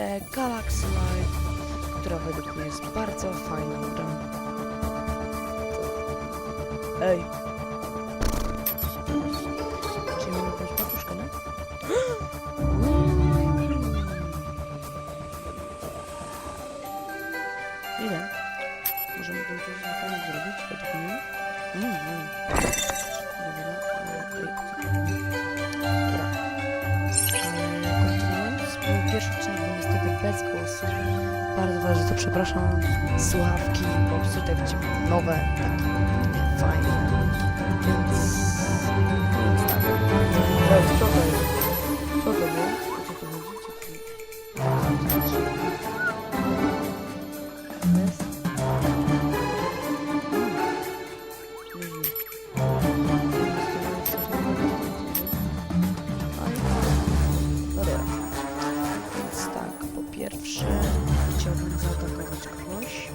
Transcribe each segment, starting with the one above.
grę Galaxy Life, która według mnie jest bardzo fajną grą. Ej! Czyli mamy jakąś patuszkę, nie? Ile? Możemy tym coś fajnie zrobić, według mnie. Mm, mm. Dobra, okej. Bardzo bardzo to przepraszam. Słuchawki popsute, wiecie, nowe, takie fajne. Więc... Więc tak. Ej, co to jest? Co to było? Co to? Mm. Nieźle. No dobra. Więc tak, po pierwsze chciałbym zaatakować kogoś.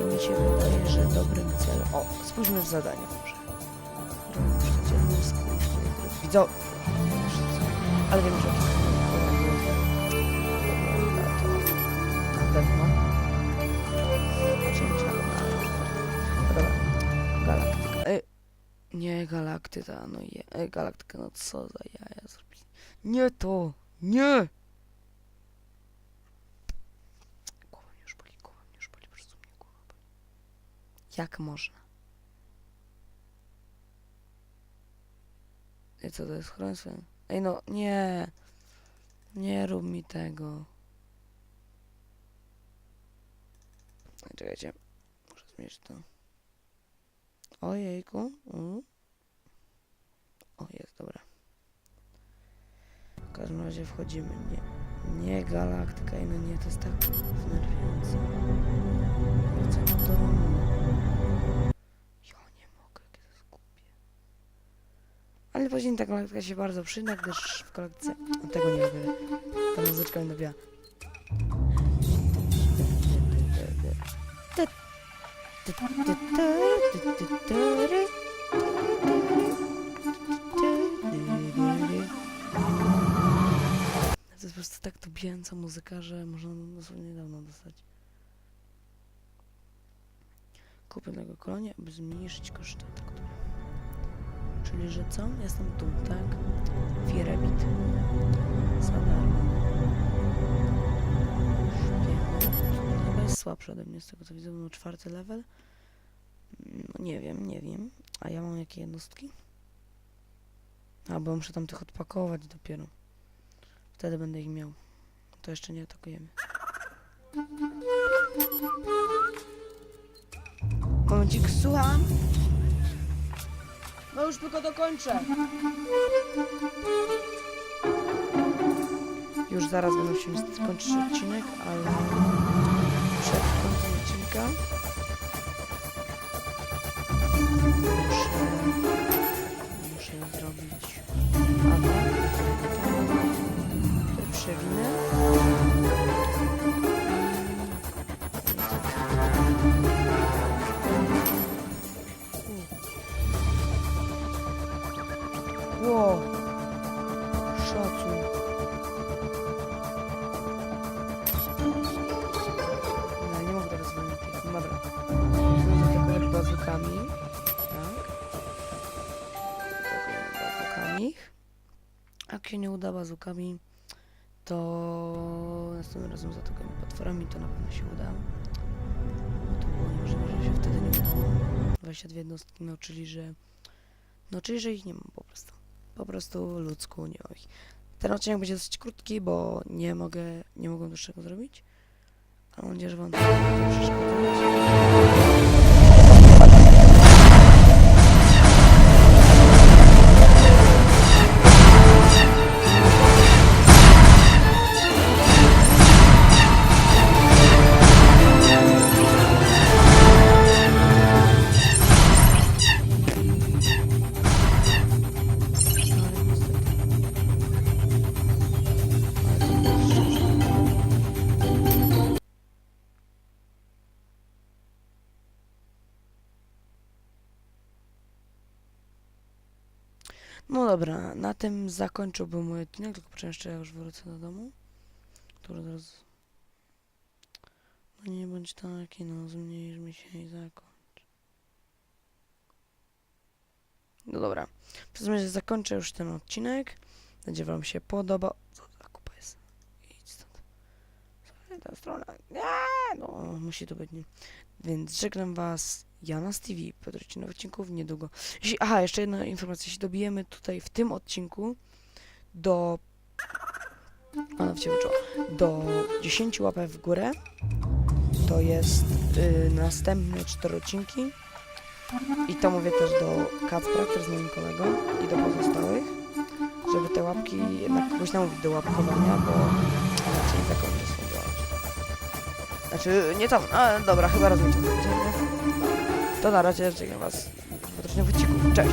I mi się wydaje, że dobrym celem... O, spójrzmy w zadanie może. Widzą... Ale wiem, że... Na pewno. No dobra. Galaktyka. E, nie galaktyka, no je. E, galaktyka, no co za jaja zrobić. Nie to! Nie! Głowa mnie już boli, głowa mnie już boli, po prostu mnie głowa boli. Jak można? Ej, co to jest chroństwo? Ej, no, nie! Nie rób mi tego. Czekajcie. Muszę zmienić to. Ojejku. Mm. O, jest, dobra. W każdym razie wchodzimy. Nie, nie galaktyka i no nie, to jest tak wnerwiające. Wracam do domu. Ale później ta galaktyka się bardzo przyda, gdyż w. No, tego nie lubię. Ta muzyczka mi nabija. To jest po prostu tak dobijająca muzyka, że można dosłownie dawno dostać. Kupię tego kolonie, aby zmniejszyć koszty. Czyli, że co? Jestem tu, tak? Fierebit. Za darmo. Chyba jest słabszy ode mnie z tego co widzę, bo czwarty level. No nie wiem, nie wiem. A ja mam jakie jednostki? A, bo muszę tam tych odpakować dopiero. Wtedy będę ich miał. To jeszcze nie atakujemy. Momencik, słucham. No już tylko dokończę. Już zaraz będę musiał skończyć odcinek, ale przed końcem odcinka muszę, muszę zrobić atak, Ło! Szacun. No, nie mogę teraz wymienić tych. No Dobra. Musimy zaatakować bazukami. Tak. Atakujemy bazukami. Jak się nie uda bazukami, to następnym razem zaatakujemy potworami, to na pewno się uda. Bo to było niemożliwe, że się wtedy nie udało. 22 jednostki, no że... No czyli, że ich nie mam po prostu. Po prostu ludzku nie ich. Ten odcinek będzie dosyć krótki, bo nie mogę, nie mogłem dłuższego zrobić. Mam nadzieję, że wam to No dobra, na tym zakończyłbym mój odcinek, tylko poczekaj, jeszcze ja już wrócę do domu. temperaturę zaraz. No nie bądź taki, no zmniejsz mi się i zakończ. No dobra. W każdym razie zakończę już ten odcinek. Nadzieję, wam się podoba. Co za kupa jest? Idź stąd. Ta strona. Nie, no musi to być. Nie. Więc żegnam was. Jana z TV. Podróżcie nowych odcinków niedługo. Jeśli, aha, jeszcze jedna informacja. Jeśli dobijemy tutaj w tym odcinku do a nawet się wyczuła. Do 10 łapek w górę. To jest y, następne 4 odcinki. I to mówię też do Kacpra, który jest moim kolegą, i do pozostałych, żeby te łapki jednak kogoś namówić do łapkowania, bo Znaczy, nie tam, a dobra, chyba nie? To na razie, żegnam was w odcinku. Cześć!